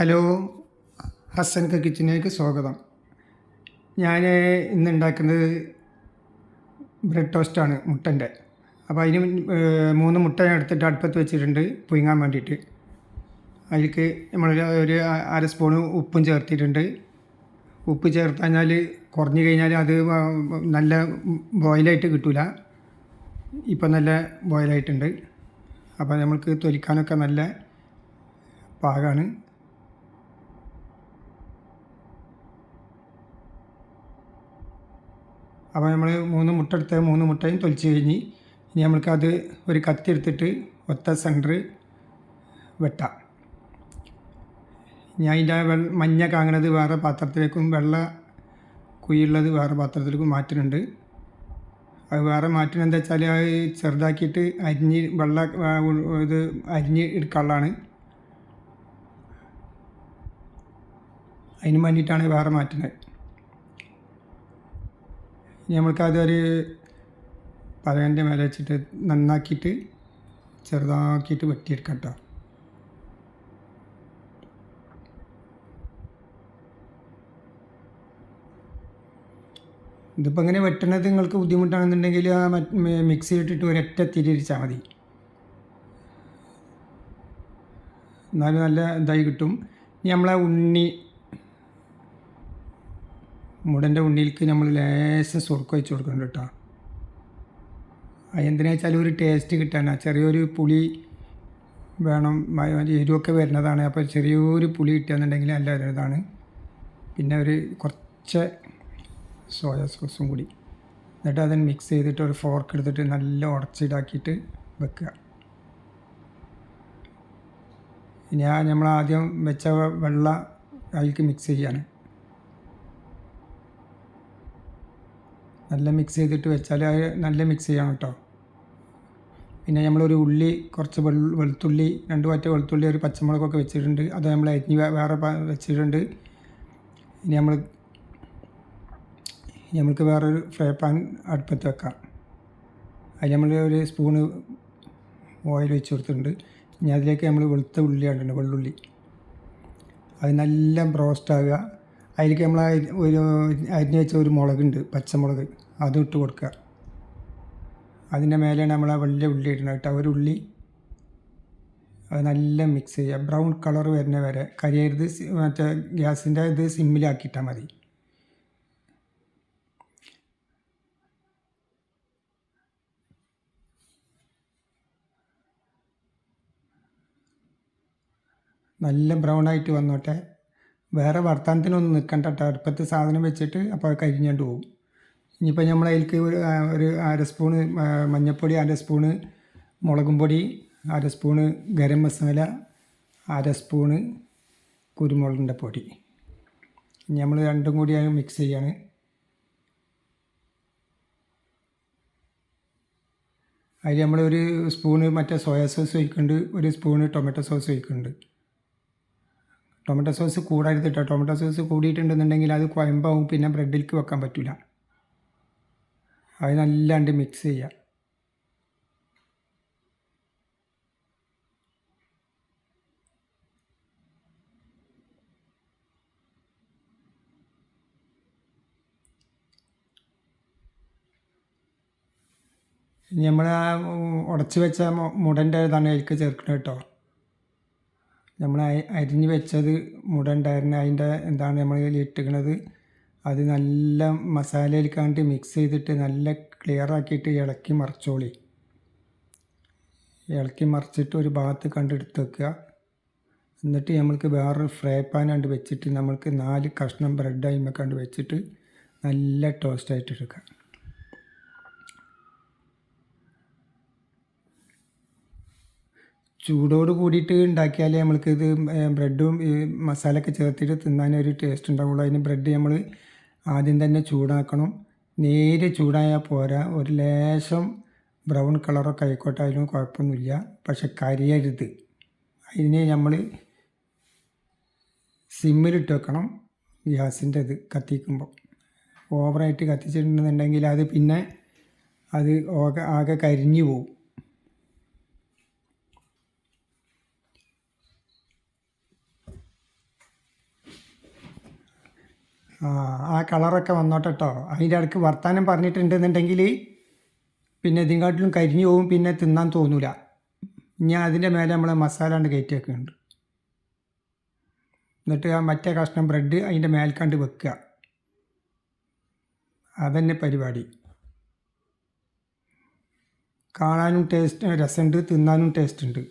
Hello Hasan ക കിച്ചണിലേക്ക് സ്വാഗതം. ഞാൻ ഇന്ന് ഉണ്ടാക്കുന്നത് ബ്രെഡ് ടോസ്റ്റാണ് മുട്ടന്റെ. അപ്പോൾ അതിന് മൂന്ന് മുട്ട എടുത്തിട്ട് അടുപ്പത്ത് വെച്ചിട്ടുണ്ട് പുഴുങ്ങാൻ വേണ്ടിയിട്ട്. അതിലേക്ക് നമ്മൾ ഒരു അര സ്പൂണ് ഉപ്പും ചേർത്തിട്ടുണ്ട്. ഉപ്പ് ചേർത്ത് കഴിഞ്ഞാൽ കുറഞ്ഞു കഴിഞ്ഞാൽ അത് നല്ല ബോയിലായിട്ട് കിട്ടില്ല ഇപ്പം നല്ല ബോയിലായിട്ടുണ്ട്. അപ്പോൾ നമ്മൾക്ക് തൊലിക്കാനൊക്കെ നല്ല പാകമാണ് അപ്പോൾ നമ്മൾ മൂന്ന് മുട്ട എടുത്ത് മൂന്ന് മുട്ടയും തൊലിച്ച് കഴിഞ്ഞ് ഇനി നമ്മൾക്കത് ഒരു കത്തി എടുത്തിട്ട് ഒത്ത സെന്റർ വെട്ടാം. ഞാൻ അതിന്റെ വെള്ള മഞ്ഞ കാങ്ങണത് വേറെ പാത്രത്തിലേക്കും വെള്ള കുയ്യുള്ളത് വേറെ പാത്രത്തിലേക്കും മാറ്റുന്നുണ്ട്. അത് വേറെ മാറ്റുന്നത് എന്താ വെച്ചാൽ അത് ചെറുതാക്കിയിട്ട് അരിഞ്ഞ് വെള്ള ഇത് അരിഞ്ഞ് എടുക്കാനുള്ളതാണ് അതിന് വേണ്ടിയിട്ടാണ് വേറെ മാറ്റുന്നത്. നമ്മൾക്കതൊരു പഴയന്റെ മേലെ വെച്ചിട്ട് നന്നാക്കിയിട്ട് ചെറുതാക്കിയിട്ട് വെട്ടിയെടുക്കാം കേട്ടോ ഇതിപ്പോൾ ഇങ്ങനെ വെട്ടണത് നിങ്ങൾക്ക് ബുദ്ധിമുട്ടാണെന്നുണ്ടെങ്കിൽ ആ മിക്സി ഇട്ടിട്ട് ഒരൊറ്റ തിരിച്ചാൽ മതി. എന്നാലും നല്ല ഇതായി കിട്ടും. ഇനി നമ്മളെ ഉണ്ണി മുടന്റെ ഉണ്ണിയിലേക്ക് നമ്മൾ ലേശം സുറുക്ക് വെച്ച് കൊടുക്കുന്നുണ്ട് കേട്ടോ. അതെന്തിനാ വെച്ചാൽ ഒരു ടേസ്റ്റ് കിട്ടാനാണ് ചെറിയൊരു പുളി വേണം എരിവൊക്കെ വരുന്നതാണ്. അപ്പോൾ ചെറിയൊരു പുളി കിട്ടുകയെന്നുണ്ടെങ്കിൽ നല്ല ഒരിതാണ്. പിന്നെ ഒരു കുറച്ച് സോയ സോസും കൂടി. എന്നിട്ട് അതിന് മിക്സ് ചെയ്തിട്ട് ഒരു ഫോർക്ക് എടുത്തിട്ട് നല്ല ഉടച്ചിടാക്കിയിട്ട് വെക്കുക. ആ നമ്മൾ ആദ്യം വെച്ച വെള്ള അതിലേക്ക് മിക്സ് ചെയ്യാണ് നല്ല മിക്സ് ചെയ്തിട്ട് വെച്ചാൽ നല്ല മിക്സ് ചെയ്യണം കേട്ടോ പിന്നെ നമ്മളൊരു ഉള്ളി കുറച്ച് വെളുത്തുള്ളി രണ്ട് പാറ്റ വെളുത്തുള്ളി ഒരു പച്ചമുളകൊക്കെ വെച്ചിട്ടുണ്ട്. അത് നമ്മൾ അരിഞ്ഞ് വേറെ വെച്ചിട്ടുണ്ട്. ഇനി നമ്മൾ നമുക്ക് വേറൊരു ഫ്രൈ പാൻ അടുപ്പത്ത് വെക്കാം. അതിൽ നമ്മൾ ഒരു സ്പൂണ് ഓയിൽ വെച്ച് കൊടുത്തിട്ടുണ്ട്. ഇനി അതിലേക്ക് നമ്മൾ വെളുത്ത ഉള്ളി വെള്ളുള്ളി. അത് നല്ല ബ്രോസ്റ്റ് ആകുക. അതിലേക്ക് നമ്മൾ ഒരു അരിഞ്ഞ് വെച്ച ഒരു മുളകുണ്ട് പച്ചമുളക്. അതും ഇട്ട് കൊടുക്കുക അതിന്റെ മേലെയാണ് നമ്മൾ ആ വലിയ ഉള്ളി ഇടുന്നത് കേട്ടോ. ഒരു ഉള്ളി അത് നല്ല മിക്സ് ചെയ്യുക. ബ്രൗൺ കളർ വരുന്ന വരെ കരിയരുത് മറ്റേ ഗ്യാസിന്റെ ഇത് സിമ്മിലാക്കിയിട്ടാൽ മതി. നല്ല ബ്രൗൺ ആയിട്ട് വന്നോട്ടെ. വേറെ വർത്തമാനത്തിനൊന്നും നിൽക്കണ്ട കേട്ടോ അടുപ്പത്ത് സാധനം വെച്ചിട്ട് അപ്പോൾ അത് കരിഞ്ഞുകൊണ്ട് പോകും ഇനിയിപ്പോൾ നമ്മൾ അതിലേക്ക് ഒരു ഒരു അര സ്പൂണ് മഞ്ഞൾപ്പൊടി അര സ്പൂണ് മുളകും പൊടി അര സ്പൂണ് ഗരം മസാല അര സ്പൂണ് കുരുമുളകിന്റെ പൊടി. നമ്മൾ രണ്ടും കൂടി അത് മിക്സ് ചെയ്യാണ്. അതിൽ നമ്മൾ ഒരു സ്പൂണ് മറ്റേ സോയാ സോസ് ഒഴിക്കുന്നുണ്ട് ഒരു സ്പൂണ് ടൊമാറ്റോ സോസ് ഒഴിക്കുന്നുണ്ട് ടൊമാറ്റോ സോസ് കൂടരുത് കേട്ടോ ടൊമാറ്റോ സോസ് കൂടിയിട്ടുണ്ടെന്നുണ്ടെങ്കിൽ അത് കുഴമ്പാവും പിന്നെ ബ്രെഡിലേക്ക് വെക്കാൻ പറ്റില്ല അത് നല്ലാണ്ട് മിക്സ് ചെയ്യുക ഇനി നമ്മൾ ആ ഉടച്ചു വെച്ച മുടന്റെ ഇതാണ് അതിലേക്ക് ചേർക്കണം കേട്ടോ. നമ്മൾ അരിഞ്ഞ് വെച്ചത് മുട ഉണ്ടായിരുന്നു അതിന്റെ എന്താണ് നമ്മൾ ഇട്ടിക്കണത്? അത് നല്ല മസാലയിൽക്കാണ്ട് മിക്സ് ചെയ്തിട്ട് നല്ല ക്ലിയർ ആക്കിയിട്ട് ഇളക്കി മറിച്ചോളി. ഇളക്കി മറിച്ചിട്ട് ഒരു ഭാഗത്ത് കണ്ട് എടുത്ത് വെക്കുക. എന്നിട്ട് നമ്മൾക്ക് വേറൊരു ഫ്രൈ പാൻ കണ്ട് വെച്ചിട്ട് നമ്മൾക്ക് നാല് കഷ്ണം ബ്രെഡ് അതിന്മേൽ കണ്ട് വെച്ചിട്ട് നല്ല ടോസ്റ്റായിട്ട് എടുക്കുക. ചൂടോട് കൂടിയിട്ട് ഉണ്ടാക്കിയാലേ നമ്മൾക്ക് ഇത് ബ്രെഡും മസാലയൊക്കെ ചേർത്തിട്ട് തിന്നാൻ ഒരു ടേസ്റ്റ് ഉണ്ടാവുള്ളൂ. അതിന് ബ്രെഡ് നമ്മൾ ആദ്യം തന്നെ ചൂടാക്കണം. നേരെ ചൂടായാൽ പോരാ. ഒരു ലേശം ബ്രൗൺ കളറൊക്കെ ആയിക്കോട്ടെ അതിനും കുഴപ്പമൊന്നുമില്ല. പക്ഷെ കരിയരുത്. അതിനെ നമ്മൾ സിമ്മിലിട്ട് വെക്കണം ഗ്യാസിന്റെ ഇത് കത്തിക്കുമ്പോൾ. ഓവറായിട്ട് കത്തിച്ചിട്ടുണ്ടെന്നുണ്ടെങ്കിൽ അത് പിന്നെ അത് ആകെ കരിഞ്ഞു പോകും ആ കളറൊക്കെ വന്നോട്ടെ കേട്ടോ അതിന്റെ ഇടയ്ക്ക് വർത്താനം പറഞ്ഞിട്ടുണ്ടെന്നുണ്ടെങ്കിൽ പിന്നെ ഇതിനെക്കാട്ടിലും കരിഞ്ഞു പോകും പിന്നെ തിന്നാൻ തോന്നൂല. ഞാൻ അതിന്റെ മേലെ നമ്മൾ മസാല കൊണ്ട് കയറ്റി വെക്കുന്നുണ്ട് എന്നിട്ട് ആ മറ്റേ കഷ്ണം ബ്രെഡ് അതിന്റെ മേൽക്കണ്ട് വെക്കുക. അതന്നെ പരിപാടി. കാണാനും ടേസ്റ്റ് രസമുണ്ട് തിന്നാനും ടേസ്റ്റ് ഉണ്ട്.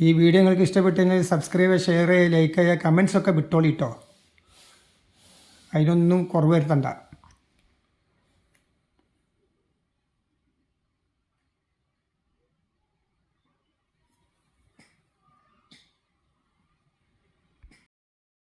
ഈ വീഡിയോ നിങ്ങൾക്ക് ഇഷ്ടപ്പെട്ടെങ്കിൽ സബ്സ്ക്രൈബ് ഷെയർ ചെയ്യുക ലൈക്ക് ചെയ്യുക കമൻസ് ഒക്കെ വിട്ടോളിട്ടോ അതിനൊന്നും കുറവ് വരുത്തണ്ട.